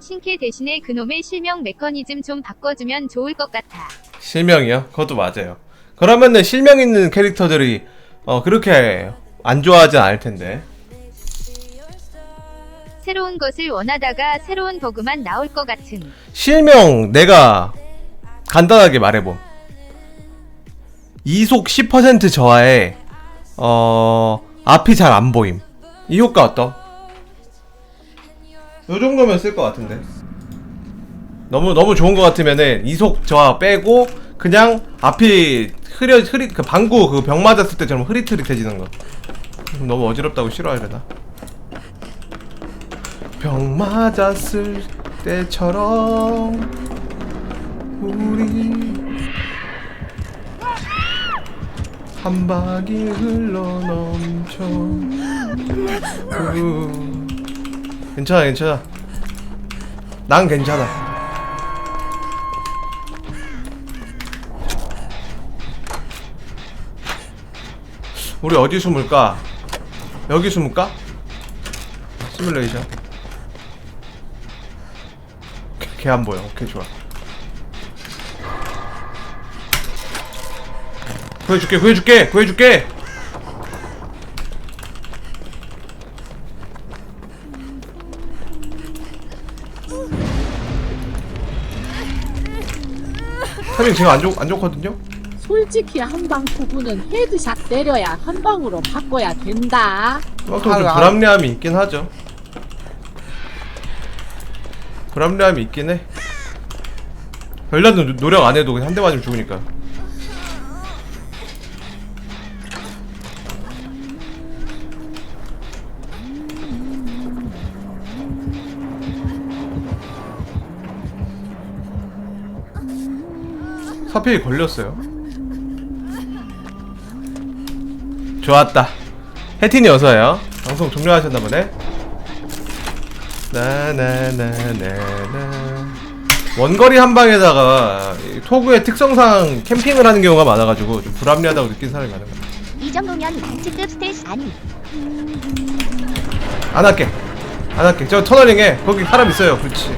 신캐 대신에 그놈의 실명 메커니즘 좀 바꿔주면 좋을 것 같아. 실명이요? 그것도 맞아요. 그러면은 실명 있는 캐릭터들이 어 그렇게 안 좋아하진 않을 텐데. 새로운 것을 원하다가 새로운 버그만 나올 것 같은. 실명 내가 간단하게 말해봄. 이속 10% 저하에 어 앞이 잘 안 보임. 이 효과 어떠? 요 정도면 쓸 것 같은데. 너무 너무 좋은 것 같으면은 이속 저하 빼고 그냥 앞이 흐려 흐리 그 방구 그 병 맞았을 때처럼 흐릿흐릿해지는 거. 너무 어지럽다고 싫어하려나? 병 맞았을 때처럼 우리 한 방이 흘러 넘쳐 우. 괜찮아 괜찮아 난 괜찮아 우리 어디 숨을까? 여기 숨을까? 시뮬레이션 걔 안 보여 오케이 좋아 구해줄게 구해줄게 구해줄게. 타이밍 지금 안, 좋, 안 좋거든요? 솔직히 한방 투구는 헤드샷 때려야 한 방으로 바꿔야 된다. 어, 좀 불합리함이 있긴 하죠. 불합리함이 있긴 해. 노- 노력 안 해도 그냥 한 대 맞으면 죽으니까 사필이 걸렸어요. 좋았다. 해틴이 어서요. 방송 종료하셨나 보네. 나나나나나 원거리 한 방에다가 이 토그의 특성상 캠핑을 하는 경우가 많아가지고 좀 불합리하다고 느낀 사람이 많은 것 같아 이 정도면 단체급 스텔스 아니 안 할게. 안 할게. 저 터널링에 거기 사람 있어요. 그렇지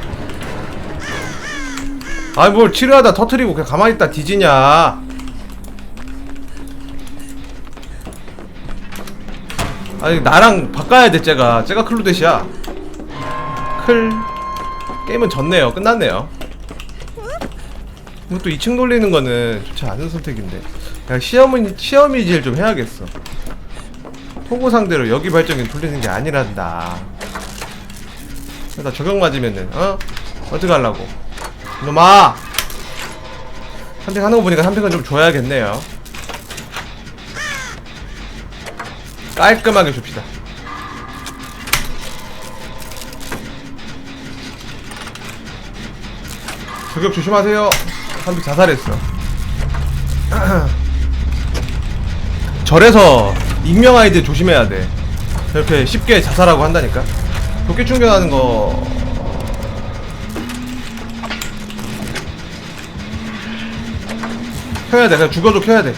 아니 뭘 치료하다 터트리고 그냥 가만히 있다 뒤지냐. 아니 나랑 바꿔야 돼 쟤가. 쟤가 클루데시야. 클. 게임은 졌네요. 끝났네요. 또 2층 돌리는 거는 좋지 않은 선택인데. 야 시험은 시험이질 좀 해야겠어. 토고 상대로 여기 발전기 돌리는 게 아니란다. 나 저격 맞으면은 어? 어떻게 하려고? 이놈아! 선택하는 거 보니까 선택은 좀 줘야겠네요. 깔끔하게 줍시다. 저격 조심하세요. 한대 자살했어. 절에서 익명 아이들 조심해야 돼. 저렇게 쉽게 자살하고 한다니까. 도끼 충전하는 거. 켜야 돼. 그냥 죽어도 켜야 돼.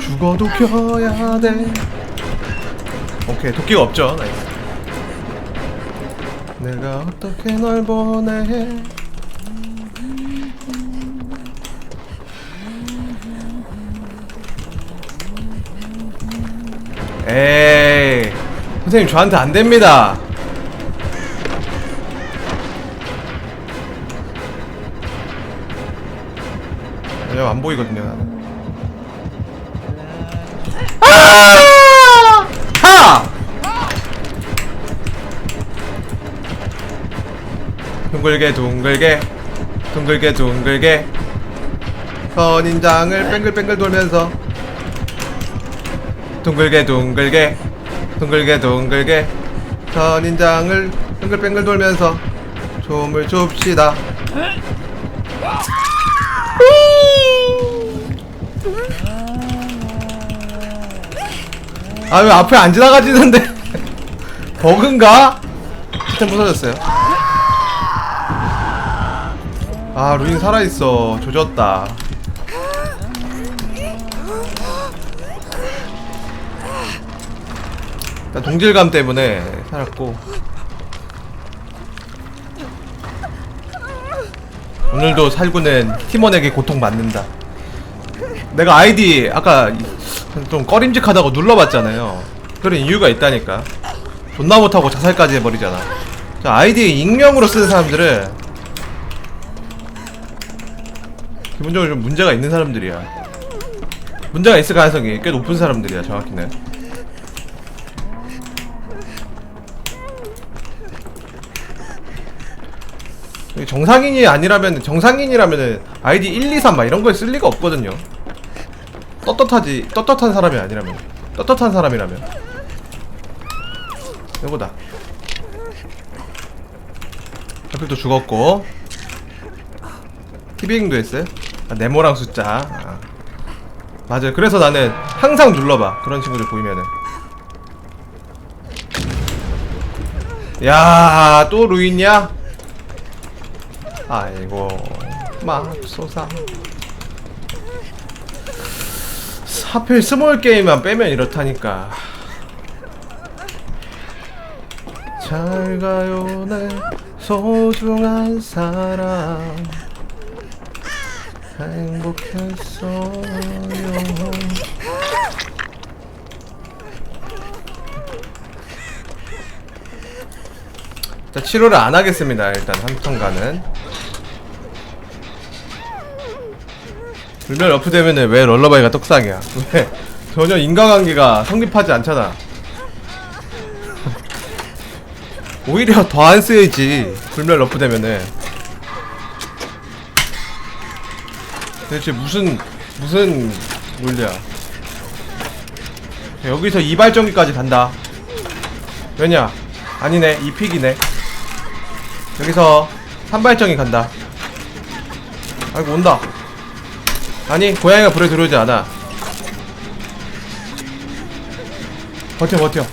죽어도 켜야 돼. 오케이. 도끼가 없죠. 나이스. 내가 어떻게 널 보내? 에이 선생님 저한테 안 됩니다 왜냐면 안 보이거든요. 나는 아! 하! 둥글게 둥글게. 둥글게 둥글게. 선인장을 뱅글뱅글 돌면서. 둥글게 둥글게. 둥글게 둥글게. 선인장을 뱅글뱅글 돌면서. 춤을 춥시다 아 왜 앞에 안 지나가지는데? 버그인가? 템 부서졌어요. 아 루인 살아있어. 조졌다. 일단 동질감 때문에 살았고. 오늘도 살구는 팀원에게 고통받는다. 내가 아이디 아까 좀 꺼림직하다고 눌러봤잖아요. 그런 이유가 있다니까. 존나 못하고 자살까지 해버리잖아. 자, 아이디 익명으로 쓰는 사람들은 기본적으로 좀 문제가 있는 사람들이야. 문제가 있을 가능성이 꽤 높은 사람들이야 정확히는. 정상인이 아니라면 정상인이라면은 아이디 1, 2, 3 막 이런 거에 쓸 리가 없거든요 떳떳하지 떳떳한 사람이 아니라면. 떳떳한 사람이라면. 이거다 하필 또 죽었고. 티빙도 했어요? 아, 네모랑 숫자. 아. 맞아요. 그래서 나는 항상 눌러봐. 그런 친구들 보이면은. 야 또 루인이야? 아이고 맙소사 하필 스몰 게임만 빼면 이렇다니까. 잘 가요 내 소중한 사람 행복했어요. 자 치료를 안 하겠습니다 일단 한턴가는 불멸 러프 되면은 왜 럴러바이가 떡상이야? 왜? 전혀 인간관계가 성립하지 않잖아. 오히려 더 안 쓰여야지 불멸 러프 되면은. 대체 무슨 무슨 논리야? 여기서 이발전기까지 간다. 왜냐? 아니네 이 픽이네. 여기서 산발정이 간다. 아이고 온다 아니 고양이가 불에 들어오지 않아. 버텨 버텨.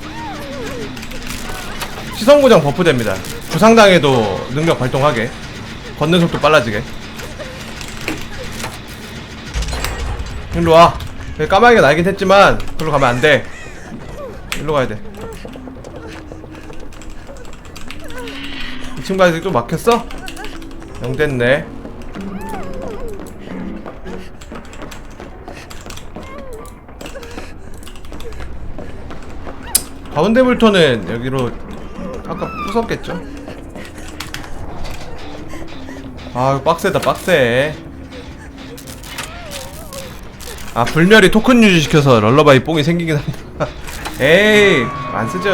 시선 고정 버프됩니다. 부상당해도 능력 발동하게. 걷는 속도 빨라지게. 일로와. 까마귀가 날긴 했지만 그로 가면 안돼. 일로 가야돼. 2층 바닥이 또 막혔어? 영 됐네 가운데 불토는 여기로 아까 부쉈겠죠? 아유 빡세다 빡세. 아 불멸이 토큰 유지시켜서 럴러바이 뽕이 생기긴 한다. 에이 안 쓰죠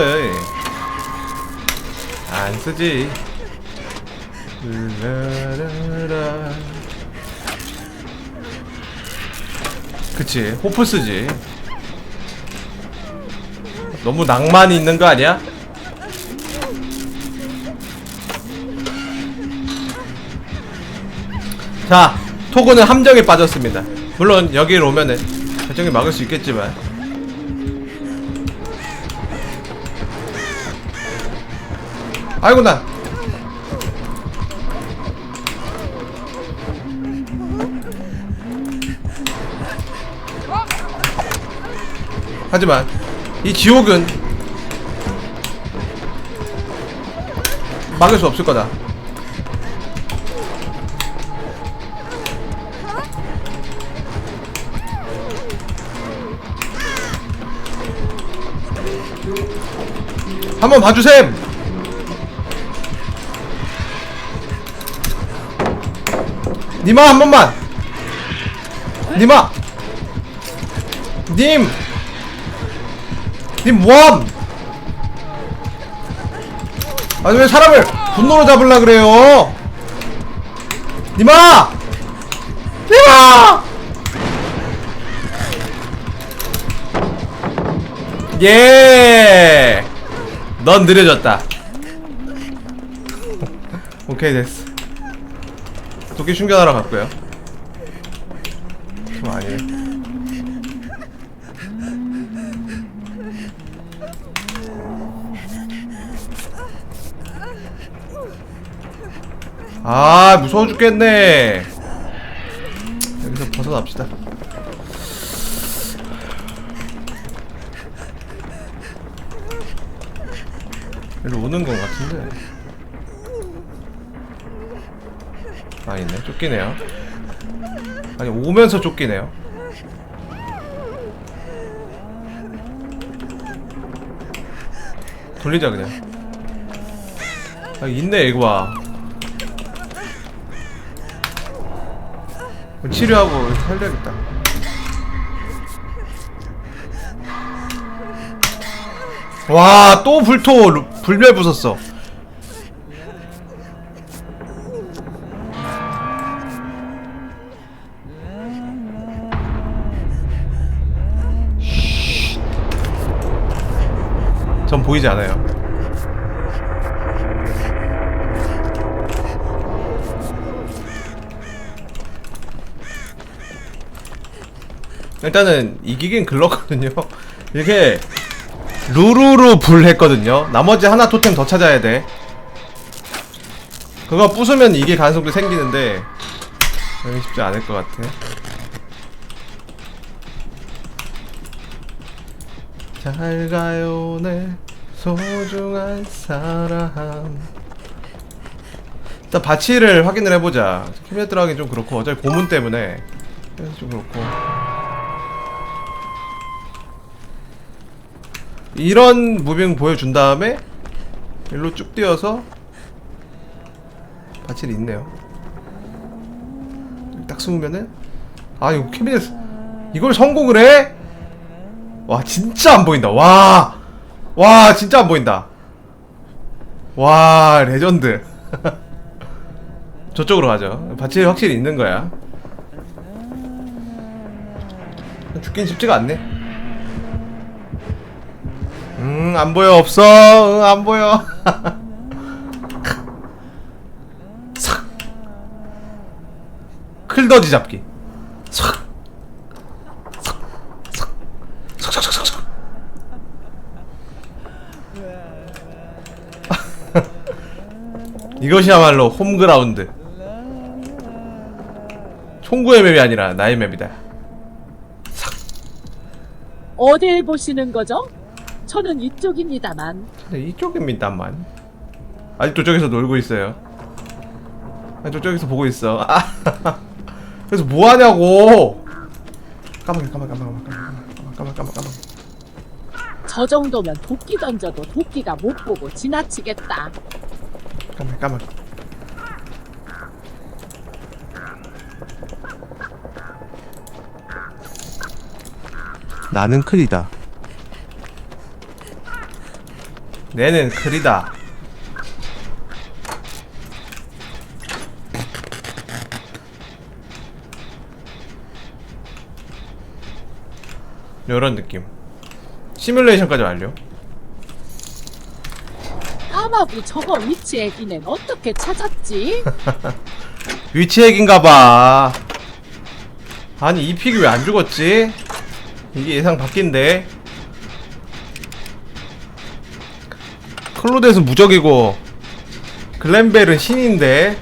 안 쓰지. 라라라. 그치 호프 쓰지 너무 낭만이 있는 거 아니야? 자 토고는 함정에 빠졌습니다. 물론 여기로 오면은 결정이 막을 수 있겠지만. 아이고 난 하지만 이 지옥은 막을 수 없을 거다. 한번 봐주셈. 니마 한 번만. 니마. 님. 님 뭐함? 아니 왜 사람을 분노로 잡으려 그래요? 니마! 니마! 예! 넌 느려졌다. 오케이 됐어. 도끼 충전하러 갔고요. 좀 아니네. 아 무서워 죽겠네. 여기서 벗어납시다. 일로 오는 건 같은데. 아니네. 쫓기네요. 아니 오면서 쫓기네요. 돌리자 그냥. 아 있네 이거 봐 치료하고 살려야겠다. 와 또 불토 루- 불멸 부쉈어. 전 보이지 않아요 일단은 이기긴 글렀거든요. 이게 루루루 불 했거든요. 나머지 하나 토템 더 찾아야 돼. 그거 부수면 이길 가능성도 생기는데 여기 쉽지 않을 것 같아. 잘 가요 내 소중한 사람. 일단 바치를 확인을 해보자. 캐비넷 들어가긴 좀 그렇고 어차피 고문 때문에. 그래서 좀 그렇고 이런 무빙 보여준 다음에 일로 쭉 뛰어서 바칠이 있네요. 딱 숨으면은 아 이거 캐비넷 이걸 성공을 해? 와 진짜 안 보인다. 와와 진짜 안 보인다. 와 레전드. 저쪽으로 가죠. 바칠이 확실히 있는 거야. 죽긴 쉽지가 않네 음, 안 보여, 없어. 응, 안 보여. 삭. 클더지 잡기. 삭. 삭. 삭. 삭, 삭, 삭, 삭, 삭. 이것이야말로 홈그라운드. 총구의 맵이 아니라 나의 맵이다. 어딜 보시는 거죠? 저는 이쪽입니다만. 네, 이쪽입니다만. 아직도 저기서 놀고 있어요. 아니, 저쪽에서 보고 있어. 아, 그래서 뭐 하냐고. 까마귀, 까마귀, 까마귀, 까마귀, 까마귀, 까마귀, 까마귀, 까마귀. 저 정도면 도끼 던져도 도끼가 못 보고 지나치겠다. 까마귀, 까마귀. 나는 클이다. 내는 클이다. 요런 느낌. 시뮬레이션까지 완료. 까마귀 저거 위치 애기는 어떻게 찾았지? 위치 핵인가봐. 아니 이 픽이 왜 안 죽었지? 이게 예상 밖인데. 클로데스는 무적이고 글렌벨은 신인데.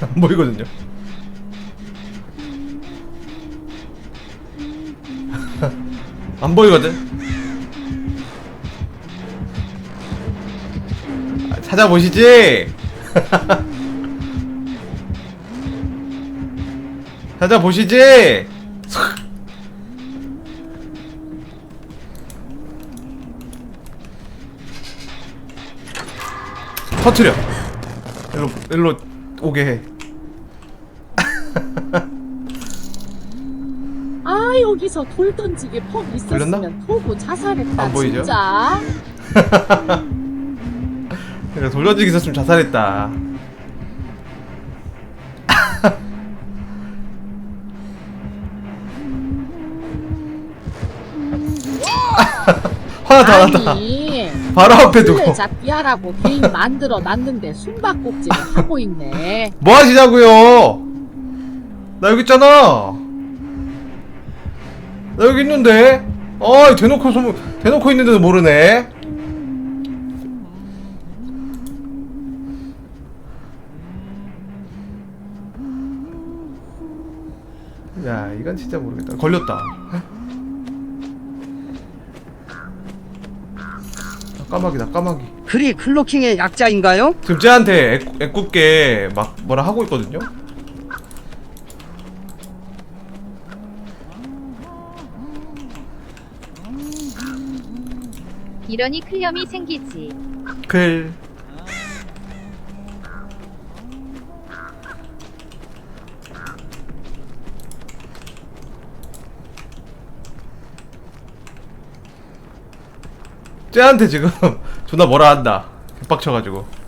보이거든요. 안 보이거든. 아, 찾아보시지. 찾아보시지. 터트려. 일로 일로 오게 해. 아 여기서 돌 던지기 퍽 걸렸나? 있었으면 토고 자살했다 안 보이죠? 진짜. 내가 돌려주기 있었으면 자살했다. 화났다 화났다. 아니 바로 앞에 두고 술래 잡기 하라고 개인 만들어 놨는데 숨바꼭질을 하고 있네. 뭐 하시냐고요? 나 여기 있잖아. 나 여기 있는데. 어 대놓고 소문 대놓고 있는데도 모르네. 야 이건 진짜 모르겠다. 걸렸다. 아, 까마귀다 까마귀. 그리 클로킹의 약자인가요? 애- 애꿎게 막 뭐라 하고 있거든요 이러니 클염이 생기지. 글. 쟤한테 지금 존나 뭐라 한다. 개빡쳐가지고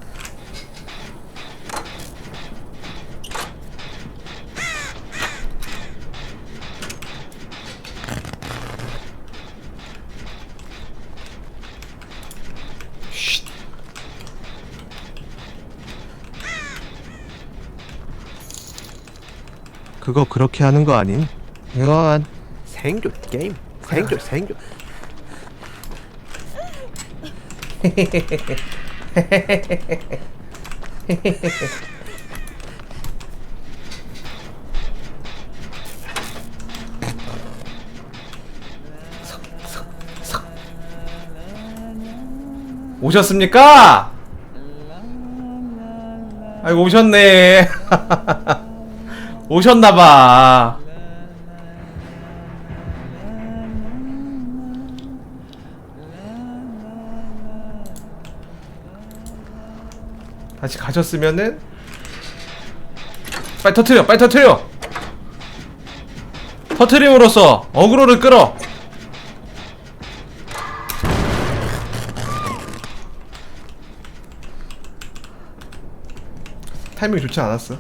그거 그렇게 하는 거 아닌? 이건 생존 게임 생존 생존 오셨습니까? 아이고 오셨네 오셨나봐. 다시 가셨으면은 빨리 터트려 빨리 터트려. 터트림으로써 어그로를 끌어. 타이밍이 좋지 않았어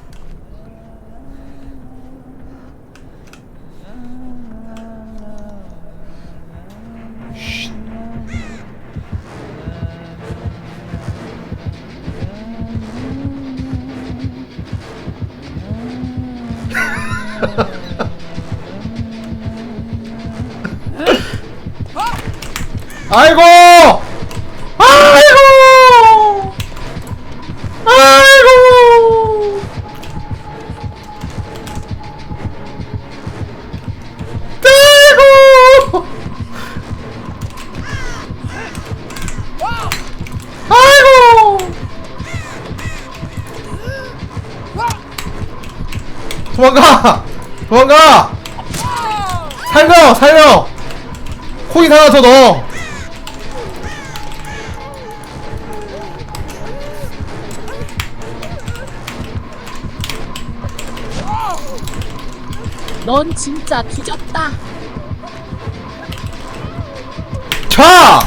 아이고! 아이고! 아이고! 아이고! 아이고! 도망가! 도망가! 살려! 살려! 코인 하나 더 넣어! 차!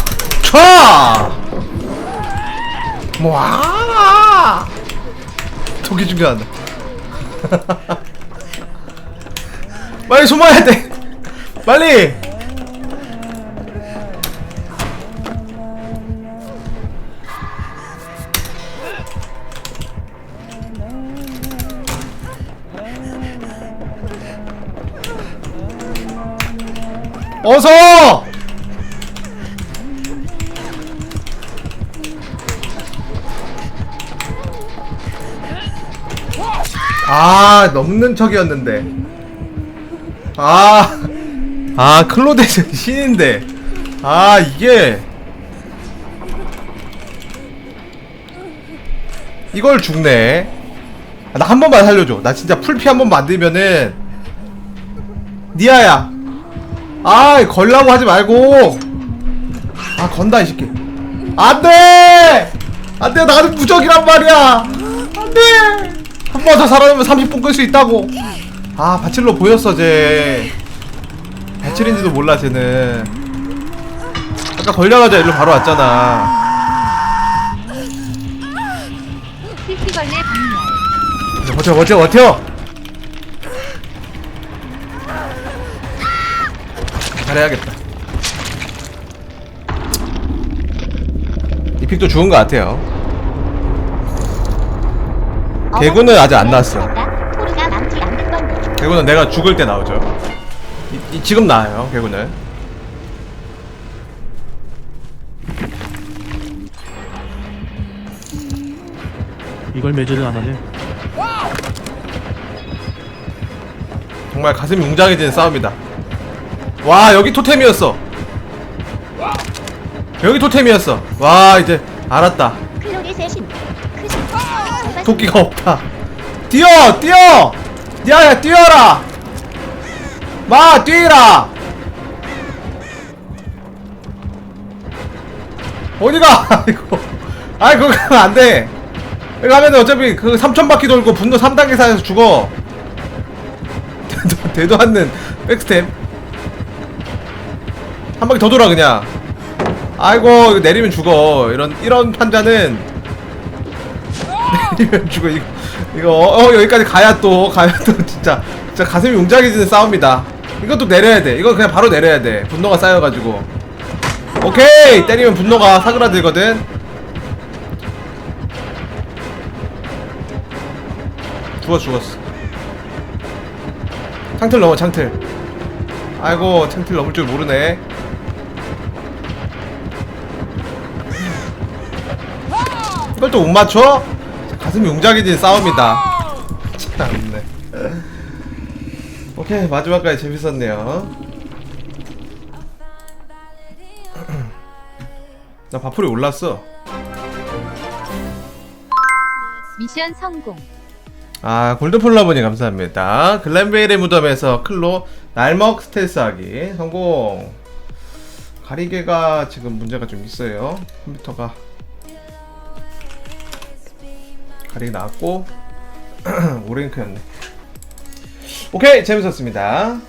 차! 와! 독이 중요하다. 빨리 숨어야 돼. 빨리. 어서! 넘는 척이었는데. 아, 아 클로데스 신인데. 아 이게. 이걸 죽네. 아, 나한 번만 살려줘. 나 진짜 풀피 한 번 만들면은. 니아야. 아 걸라고 하지 말고. 아 건다 이 새끼. 안돼! 안돼 나는 무적이란 말이야. 안돼 한 번 더 살아남으면 30분 끌 수 있다고. 아 바칠로 보였어 쟤. 바칠인지도 몰라 쟤는. 아까 걸려가지고 일로 바로 왔잖아. 필기걸레 박멸. 버텨 버텨 버텨. 잘해야겠다. 이 픽도 좋은 것 같아요 개구는 아직 안 나왔어. 개구는 내가 죽을 때 나오죠. 이, 이, 지금 나와요, 개구는. 이걸 매주는 안 하네. 정말 가슴이 웅장해지는 싸움이다. 와, 여기 토템이었어. 여기 토템이었어. 와, 이제 알았다. 도끼가 없다. 뛰어 뛰어. 야야 뛰어라. 마 뛰라. 어디가? 아이고. 아이 그거 가면 안 돼. 이거 하면 어차피 그 3천 바퀴 돌고 분노 3단계 사에서 죽어. 되도, 않는 백스텝. 한 바퀴 더 돌아 그냥. 아이고 이거 내리면 죽어. 이런 이런 판자는 내리면 죽어. 이거 이거 어, 어, 여기까지 가야 또 가야 또 진짜 진짜 가슴이 웅장해지는 싸움이다. 이것도 내려야 돼. 이거 그냥 바로 내려야 돼. 분노가 쌓여가지고. 오케이 때리면 분노가 사그라들거든. 죽어 죽었어. 창틀 넘어 창틀. 아이고 창틀 넘을 줄 모르네. 이걸 또 못 맞춰? 가슴이 웅장해진 싸움이다. 참네. 오케이 마지막까지 재밌었네요. 나 바풀이 올랐어. 미션 성공. 아 골드플라보니 감사합니다. 글렌베일의 무덤에서 클로 날먹 스텔스하기 성공. 가리개가 지금 문제가 좀 있어요. 컴퓨터가 가리개 나왔고 오랭크였네. 오케이 재밌었습니다.